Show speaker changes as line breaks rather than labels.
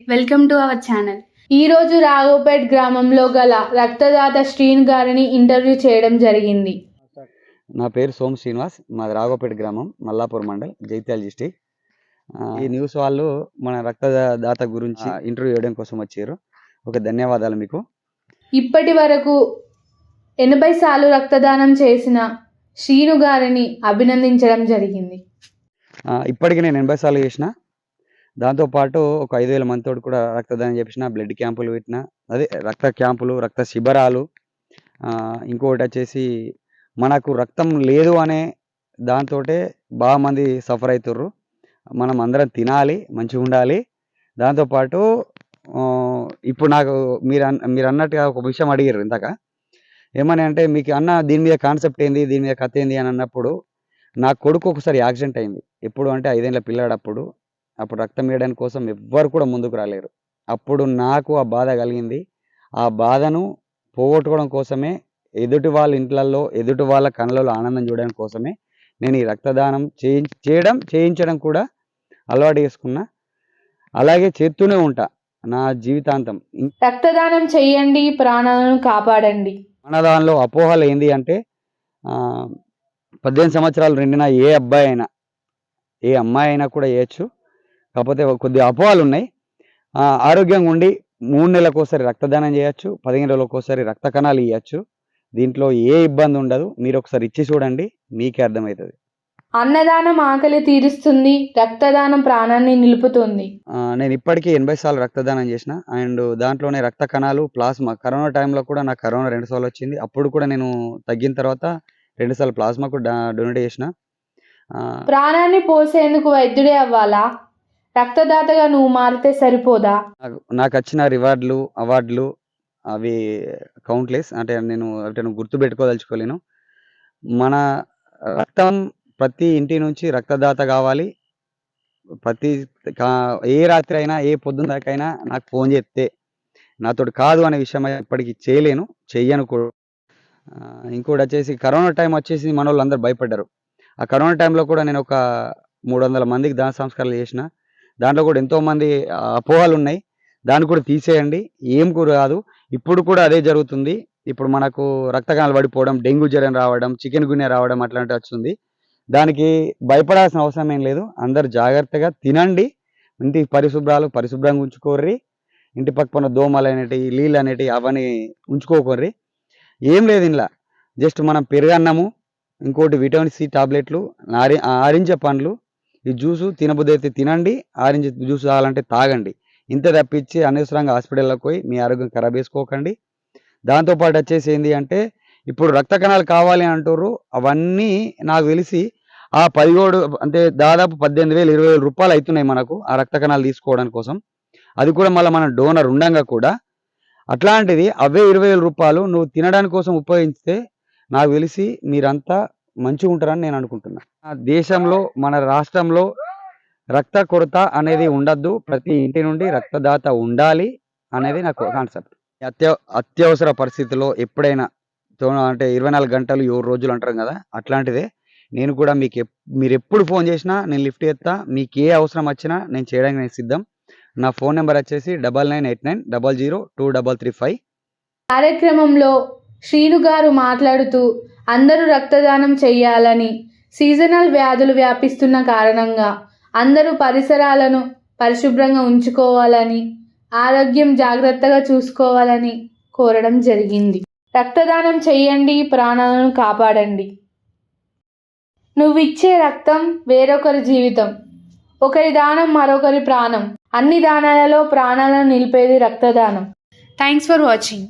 Welcome to our channel ఈ రోజు రాఘవపేట్ గ్రామంలో గల రక్తదాత శ్రీన్ గారిని ఇంటర్వ్యూ చేయడం జరిగింది.
నా పేరు సోమ్ శ్రీనివాస్ మాది రాఘోపేట గ్రామం మల్లాపూర్ మండల్ జైత్యాల డిస్టిక్ ఈ న్యూస్ వాళ్ళు మన రక్తదాత గురించి ఇంటర్వ్యూ చేయడం కోసం వచ్చారు. ఒక ధన్యవాదాలు మీకు.
ఇప్పటి వరకు ఎనభై సార్లు రక్తదానం చేసిన శ్రీను గారిని అభినందించడం జరిగింది.
ఆ, ఇప్పటికి నేను ఎనభై సార్లు చేసిన దాంతోపాటు ఒక ఐదు వేల మందితో కూడా రక్తదానం చేసిన బ్లడ్ క్యాంపులు పెట్టిన అదే రక్త క్యాంపులు రక్త శిబిరాలు. ఇంకొకటి వచ్చేసి మనకు రక్తం లేదు అనే దాంతో బాగా మంది సఫర్ అవుతుర్రు మనం అందరం తినాలి మంచిగా ఉండాలి. దాంతోపాటు ఇప్పుడు నాకు మీరు అన్ మీరు అన్నట్టుగా ఒక విషయం అడిగారు ఇందాక. ఏమని అంటే మీకు అన్న దీని మీద కాన్సెప్ట్ ఏంది దీని మీద కథ ఏంది అని అన్నప్పుడు నా కొడుకు ఒకసారి యాక్సిడెంట్ అయింది. ఎప్పుడు అంటే ఐదేళ్ళ పిల్లాడప్పుడు అప్పుడు రక్తం వేయడానికి కోసం ఎవ్వరు కూడా ముందుకు రాలేరు. అప్పుడు నాకు ఆ బాధ కలిగింది. ఆ బాధను పోగొట్టుకోవడం కోసమే ఎదుటి వాళ్ళ ఇంట్లల్లో ఎదుటి వాళ్ళ కళ్ళలో ఆనందం చూడడం కోసమే నేను ఈ రక్తదానం చేయి చేయడం చేయించడం కూడా అలవాటు చేసుకున్నా. అలాగే చేస్తూనే ఉంటా నా జీవితాంతం.
రక్తదానం చేయండి ప్రాణాలను కాపాడండి.
మన దానిలో అపోహలు ఏంది అంటే ఆ, పద్దెనిమిది సంవత్సరాలు నిండిన ఏ అబ్బాయి అయినా ఏ అమ్మాయి అయినా కూడా చేయొచ్చు కాకపోతే కొద్ది అపోహలు ఉన్నాయి. ఆరోగ్యంగా ఉండి మూడు నెలలకు ఒకసారి రక్తదానం చేయొచ్చు పదిహేను రోజులకు ఒకసారి రక్త కణాలు ఇవ్వచ్చు దీంట్లో ఏ ఇబ్బంది ఉండదు. మీరు ఒకసారి ఇచ్చి చూడండి మీకే అర్థమవుతుంది.
అన్నదానం ఆకలి తీరుస్తుంది రక్తదానం ప్రాణాన్ని నిలుపుతుంది.
నేను ఇప్పటికీ ఎనభై సార్లు రక్తదానం చేసిన. అండ్ దాంట్లోనే రక్త కణాలు ప్లాస్మా కరోనా టైంలో కూడా నాకు కరోనా రెండు సార్లు వచ్చింది. అప్పుడు కూడా నేను తగ్గిన తర్వాత రెండు సార్లు ప్లాస్మా కూడా డొనేట్ చేసిన.
ప్రాణాన్ని పోసేందుకు వైద్యుడే అవ్వాలా? రక్తదాతగా నువ్వు మారితే సరిపోదా?
నాకు వచ్చిన రివార్డులు అవార్డులు అవి కౌంట్లెస్. అంటే నేను అంటే నేను గుర్తు పెట్టుకోదలుచుకోలేను. మన రక్తం ప్రతి ఇంటి నుంచి రక్తదాత కావాలి. ప్రతి ఏ రాత్రి అయినా ఏ పొద్దున దాకైనా నాకు ఫోన్ చేస్తే నాతోటి కాదు అనే విషయం ఇప్పటికీ చేయలేను చెయ్యను కూడా. ఇంకోటి వచ్చేసి కరోనా టైం వచ్చేసి మన వాళ్ళు అందరు భయపడ్డారు. ఆ కరోనా టైంలో కూడా నేను ఒక మూడు వందల మందికి దాన సంస్కారాలు చేసిన. దాంట్లో కూడా ఎంతోమంది అపోహలు ఉన్నాయి దాన్ని కూడా తీసేయండి. ఏం కూడా కాదు. ఇప్పుడు కూడా అదే జరుగుతుంది. ఇప్పుడు మనకు రక్తకణాలు పడిపోవడం డెంగ్యూ జ్వరం రావడం చికెన్ గున్నె రావడం అట్లాంటివి వస్తుంది. దానికి భయపడాల్సిన అవసరం ఏం లేదు. అందరు జాగ్రత్తగా తినండి. ఇంటి పరిశుభ్రాలు పరిశుభ్రంగా ఉంచుకోర్రి. ఇంటి పక్కన దోమలు అనేటివి నీళ్ళు అనేటివి అవన్నీ ఉంచుకోకర్రి. ఏం లేదు ఇంట్లో జస్ట్ మనం పెరుగన్నము ఇంకోటి విటమిన్ సి టాబ్లెట్లు నారి ఆరింజ పండ్లు ఈ జ్యూసు తినబుద్ధి అయితే తినండి ఆరెంజ్ జ్యూస్ తాగాలంటే తాగండి. ఇంత తప్పించి అనవసరంగా హాస్పిటల్లోకి పోయి మీ ఆరోగ్యం ఖరాబ్ చేసుకోకండి. దాంతోపాటు వచ్చేసి ఏంటి అంటే ఇప్పుడు రక్త కణాలు కావాలి అంటారు అవన్నీ నాకు తెలిసి ఆ పదిహేడు అంటే దాదాపు పద్దెనిమిది వేలు ఇరవై వేల రూపాయలు అవుతున్నాయి మనకు ఆ రక్త కణాలు తీసుకోవడం కోసం. అది కూడా మళ్ళీ మన డోనర్ ఉండంగా కూడా. అట్లాంటిది అవే ఇరవై వేల రూపాయలు నువ్వు తినడానికి కోసం ఉపయోగిస్తే నాకు తెలిసి మీరంతా మంచిగా ఉంటారని నేను అనుకుంటున్నా. ఆ దేశంలో మన రాష్ట్రంలో రక్త కొరత అనేది ఉండద్దు. ప్రతి ఇంటి నుండి రక్తదాత ఉండాలి అనేది నాకు కాన్సెప్ట్ అత్య అత్యవసర పరిస్థితిలో ఎప్పుడైనా తో- అంటే ఇరవై నాలుగు గంటలు ఏడు రోజులు అంటారు కదా అట్లాంటిదే నేను కూడా మీకు మీరు ఎప్పుడు ఫోన్ చేసినా నేను లిఫ్ట్ చేస్తా. మీకు ఏ అవసరం వచ్చినా నేను చేయడానికి నేను సిద్ధం. నా ఫోన్ నెంబర్ వచ్చేసి double nine eight nine double zero two double three five.
కార్యక్రమంలో శ్రీను గారు మాట్లాడుతూ అందరూ రక్తదానం చేయాలని సీజనల్ వ్యాధులు వ్యాపిస్తున్న కారణంగా అందరూ పరిసరాలను పరిశుభ్రంగా ఉంచుకోవాలని ఆరోగ్యం జాగ్రత్తగా చూసుకోవాలని కోరడం జరిగింది. రక్తదానం చేయండి ప్రాణాలను కాపాడండి. నువ్వు ఇచ్చే రక్తం వేరొకరి జీవితం ఒకరి దానం మరొకరి ప్రాణం. అన్ని దానాలలో ప్రాణాలను నిలిపేది రక్తదానం. Thanks for watching.